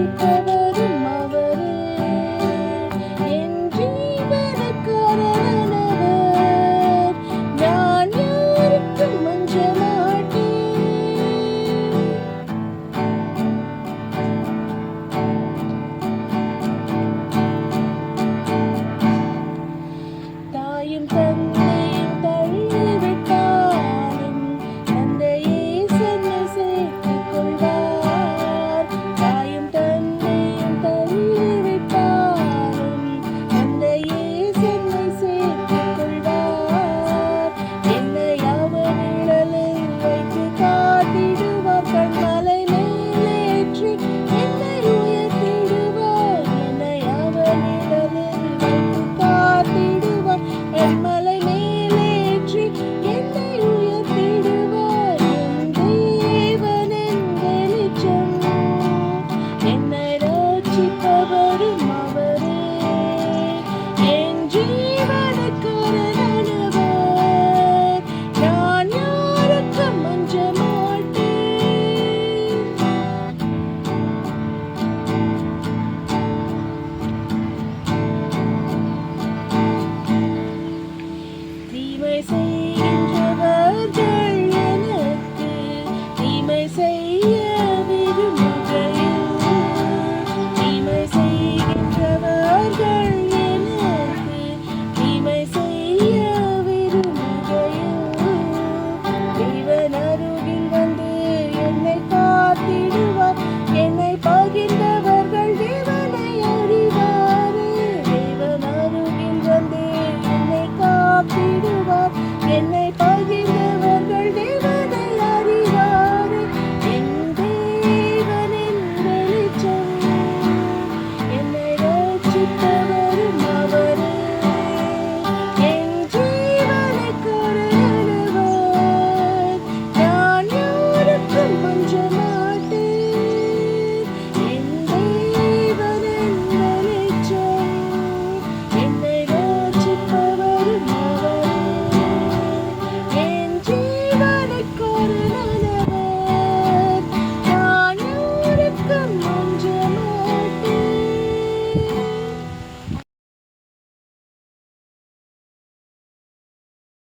Thank you. செய்கின்றவர்கள் எனக்கு தீமை செய்ய விரும்புகிறேன்.